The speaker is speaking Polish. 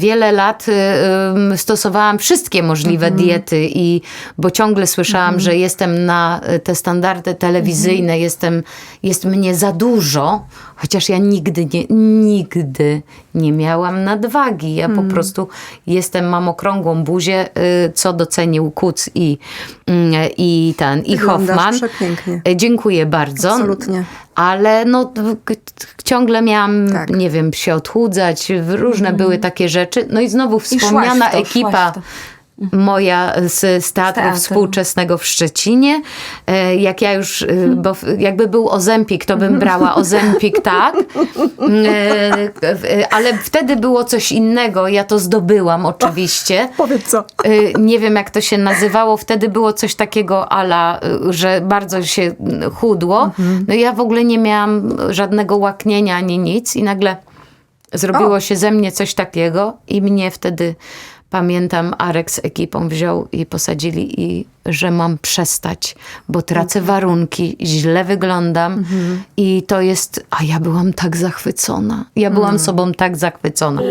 Wiele lat y, stosowałam wszystkie możliwe Mhm. diety i bo ciągle słyszałam, że jestem na y, te standardy telewizyjne, Mhm. jestem, jest mnie za dużo, chociaż ja nigdy nie, nigdy nie miałam nadwagi. Ja Mhm. po prostu jestem, mam okrągłą buzię, y, co docenił Kuc i, mm, i ten, i Wyglądasz Hoffman. przepięknie. Y, Dziękuję bardzo. Absolutnie. Ale no, ciągle miałam, Tak. nie wiem, się odchudzać, różne były takie rzeczy. No i znowu wspomniana w to, ekipa. Moja z, z teatru Teatru. współczesnego w Szczecinie. E, Jak ja już, e, bo jakby był Ozempik, to bym brała Ozempik, tak. E, Ale wtedy było coś innego. Ja to zdobyłam oczywiście. Powiedz co. Nie wiem, jak to się nazywało. Wtedy było coś takiego ala, że bardzo się chudło. No ja w ogóle nie miałam żadnego łaknienia ani nic i nagle zrobiło się ze mnie coś takiego i mnie wtedy, pamiętam, Arek z ekipą wziął i posadzili i że mam przestać, bo tracę warunki, źle wyglądam i to jest, a ja byłam tak zachwycona. Ja byłam sobą tak zachwycona.